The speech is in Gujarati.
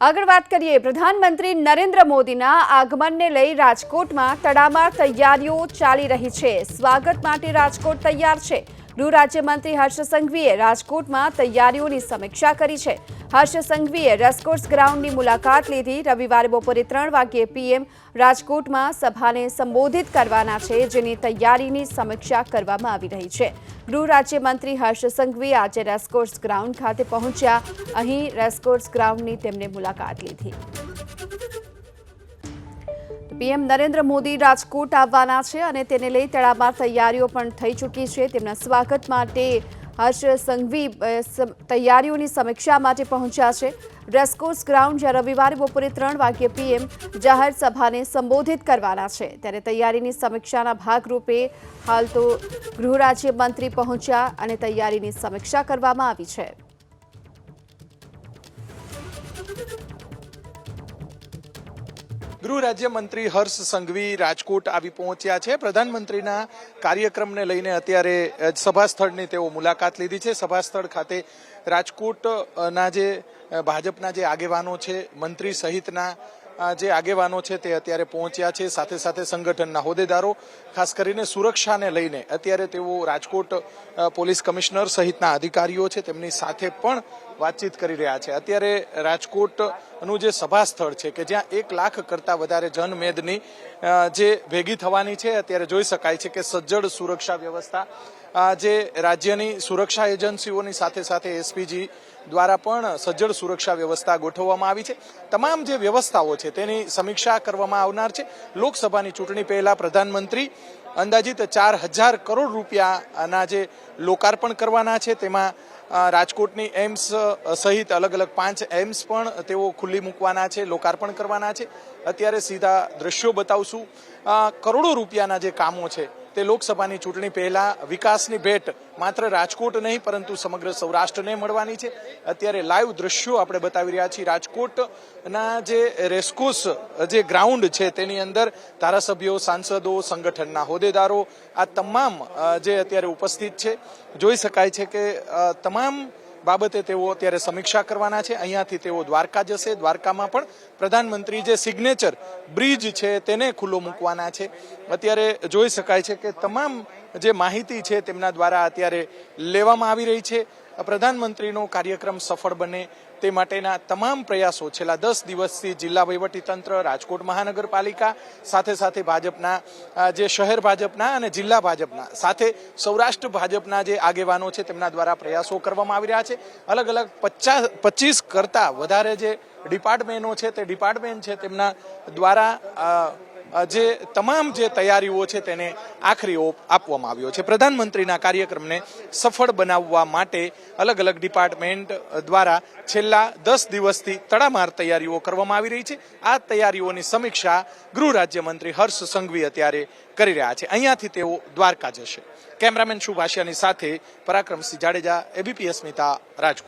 આગળ વાત કરીએ, પ્રધાનમંત્રી નરેન્દ્ર મોદીના આગમનને લઈ રાજકોટમાં તડામાર તૈયારીઓ ચાલી રહી છે. સ્વાગત માટે રાજકોટ તૈયાર છે. ગૃહ રાજ્યમંત્રી હર્ષ સંઘવીએ રાજકોટમાં તૈયારીઓની સમીક્ષા કરી છે. હર્ષ સંઘવીએ રેસકોર્સ ગ્રાઉન્ડની મુલાકાત લીધી. રવિવારે બપોરે ત્રણ વાગ્યે પીએમ રાજકોટમાં સભાને સંબોધિત કરવાના છે, જેની તૈયારીની સમીક્ષા કરવામાં આવી રહી છે. ગૃહ રાજ્યમંત્રી હર્ષ સંઘવી આજે રેસકોર્સ ગ્રાઉન્ડ ખાતે પહોંચ્યા. અહીં રેસકોર્સ ગ્રાઉન્ડની તેમણે મુલાકાત લીધી. પીએમ નરેન્દ્ર મોદી રાજકોટ આવવાના છે અને તેને લઈ તડામાર તૈયારીઓ પણ થઈ ચૂકી છે. તેમના સ્વાગત માટે હર્ષ સંઘવી તૈયારીઓની સમીક્ષા માટે પહોંચ્યા છે. રેસકોર્સ ગ્રાઉન્ડ જ્યાં રવિવારે બપોરે ત્રણ વાગ્યે પીએમ જાહેર સભાને સંબોધિત કરવાના છે. ત્યારે તૈયારીની સમીક્ષાના ભાગરૂપે હાલ તો ગૃહ રાજ્યમંત્રી પહોંચ્યા અને તૈયારીની સમીક્ષા કરવામાં આવી છે. ગૃહ રાજ્યમંત્રી હર્ષ સંઘવી રાજકોટ આવી પહોંચ્યા છે. પ્રધાનમંત્રીના કાર્યક્રમને લઈને અત્યારે સભા સ્થળની તેઓ મુલાકાત લીધી છે. સભા સ્થળ ખાતે રાજકોટના જે ભાજપના જે આગેવાનો છે, મંત્રી સહિતના જે આગેવાનો છે તે અત્યારે પહોંચ્યા છે. સાથે સાથે સંગઠનના હોદ્દેદારો, ખાસ કરીને સુરક્ષાને લઈને. અત્યારે તેઓ રાજકોટ પોલીસ કમિશનર સહિતના અધિકારીઓ છે. તેમની સાથે પણ વાતચીત કરી રહ્યા છે. અત્યારે રાજકોટનું જે સભા સ્થળ છે કે જ્યાં એક લાખ કરતાં વધારે જનમેદની જે ભેગી થવાની છે, અત્યારે જોઈ શકાય છે કે સજ્જડ સુરક્ષા વ્યવસ્થા જે રાજ્યની સુરક્ષા એજન્સીઓની સાથે સાથે એસપીજી દ્વારા પણ સજ્જડ સુરક્ષા વ્યવસ્થા ગોઠવવામાં આવી છે. તમામ જે વ્યવસ્થાઓ છે તેની સમીક્ષા કરવામાં આવનાર છે. લોકસભાની ચૂંટણી પહેલા પ્રધાનમંત્રી અંદાજિત ચાર હજાર કરોડ રૂપિયાના જે લોકાર્પણ કરવાના છે, તેમાં રાજકોટની એમ્સ સહિત અલગ અલગ પાંચ એમ્સ પણ તેઓ ખુલ્લી મૂકવાના છે, લોકાર્પણ કરવાના છે. અત્યારે સીધા દ્રશ્યો બતાવશું. કરોડો રૂપિયાના જે કામો છે તે લોકસભાની ચૂંટણી પહેલા વિકાસની ભેટ માત્ર રાજકોટ નહીં, પરંતુ સમગ્ર સૌરાષ્ટ્રને મળવાની છે. અત્યારે લાઈવ દ્રશ્યો આપણે બતાવી રહ્યા છીએ. રાજકોટના જે રેસ્કોસ જે ગ્રાઉન્ડ છે, તેની અંદર ધારાસભ્યો, સાંસદો, સંગઠનના હોદ્દેદારો, આ તમામ જે અત્યારે ઉપસ્થિત છે. જોઈ શકાય છે કે તમામ બાબતે તેઓ અત્યારે સમીક્ષા કરવાના છે. અહીંયાથી તેઓ દ્વારકા જશે. દ્વારકામાં પણ પ્રધાનમંત્રી જે સિગ્નેચર બ્રિજ છે તેને ખુલ્લો મૂકવાના છે. અત્યારે જોઈ શકાય છે કે તમામ જે માહિતી છે તેમના દ્વારા અત્યારે લેવામાં આવી રહી છે. પ્રધાનમંત્રીનો કાર્યક્રમ સફળ બને તે માટેના તમામ પ્રયાસો છેલ્લા દસ દિવસથી જિલ્લા વહીવટીતંત્ર રાજકોટ મહાનગરપાલિકા, સાથે સાથે ભાજપના જે શહેર ભાજપના અને જિલ્લા ભાજપના, સાથે સૌરાષ્ટ્ર ભાજપના જે આગેવાનો છે તેમના દ્વારા પ્રયાસો કરવામાં આવી રહ્યા છે. અલગ અલગ પચાસ પચીસ કરતાં વધારે જે ડિપાર્ટમેન્ટો છે તે ડિપાર્ટમેન્ટ છે તેમના દ્વારા જે તમામ જે તૈયારીઓ છે તેને આખરી ઓપ આપવામાં આવ્યો છે. પ્રધાનમંત્રીના કાર્યક્રમને સફળ બનાવવા માટે અલગ અલગ ડિપાર્ટમેન્ટ દ્વારા છેલ્લા દસ દિવસથી તડામાર તૈયારીઓ કરવામાં આવી રહી છે. આ તૈયારીઓની સમીક્ષા ગૃહ રાજ્યમંત્રી હર્ષ સંઘવી અત્યારે કરી રહ્યા છે. અહીંયાથી તેઓ દ્વારકા જશે. કેમેરામેન શુભાષિયાની સાથે પરાક્રમસિંહ જાડેજા, એબીપી અસ્મિતા, રાજકોટ.